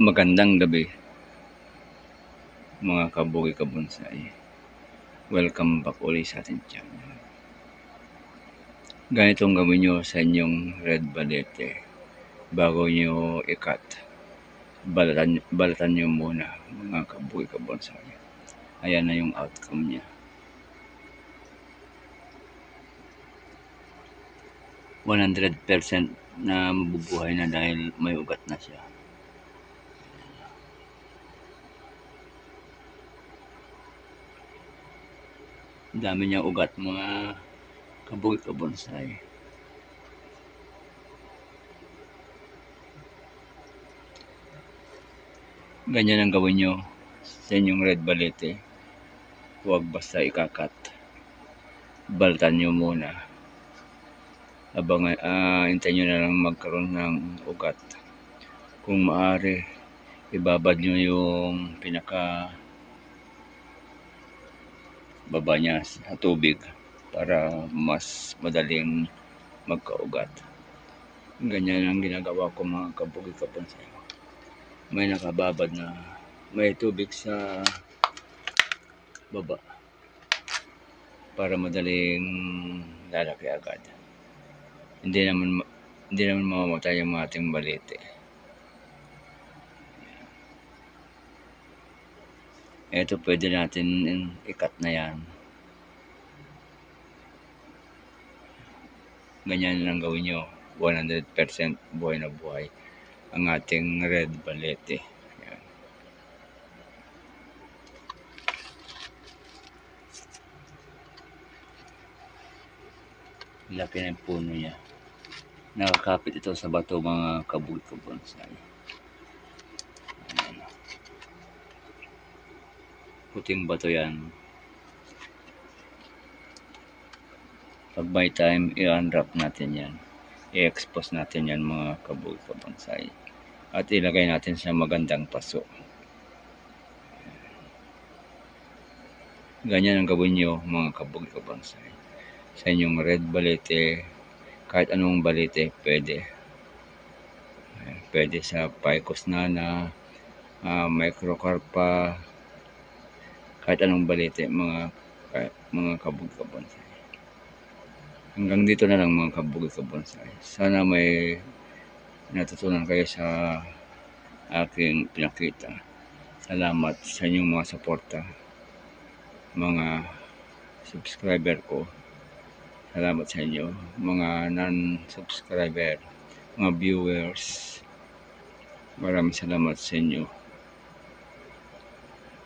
Magandang gabi mga kabugi kabonsai. Welcome back ulit sa ating channel. Ganitong gawin nyo sa inyong red balete bago nyo ikat. Balatan, balatan nyo muna mga kabugi kabonsai. Ayan na yung outcome niya. %100% na mabubuhay na dahil may ugat na siya. Dami niyang ugat mga kabugi kabonsai. Ganyan ang gawin nyo sa inyong red balete. Huwag basta ikakat. Baltan nyo muna. Abang, uh, hintayin nyo na lang magkaroon ng ugat. Kung maaari, ibabad nyo yung pinaka baba niya sa tubig para mas madaling magkaugat. Ganyan ang ginagawa ko mga kabugi kapansay. May nakababad na may tubig sa baba para madaling lalaki agad. Hindi naman hindi naman mamamatay yung ating balite. Ito pwede natin ikat na yan. Ganyan lang gawin nyo. 100% buhay na buhay ang ating red balete. Yan. Laki ng puno niya. Nakakapit ito sa bato mga kabul ko bonsai. Ayan. Puting bato yan. Pag by time, i-unwrap natin yan. I-expose natin yan mga kabul ko bonsai. At ilagay natin sa magandang paso. Ganyan ang gawin nyo mga kabul ko bonsai. Sa inyong red balete, kahit anong balete, pwede. Pwede sa Picos nana, uh, microcarpa, kahit anong balete, mga mga kabug kabonsai. Hanggang dito na lang mga kabug kabonsai. Sana may natutunan kayo sa aking pinakita. Salamat sa inyong mga suporta, mga subscriber ko. Salamat sa inyo, mga non-subscriber, mga viewers. Maraming salamat sa inyo.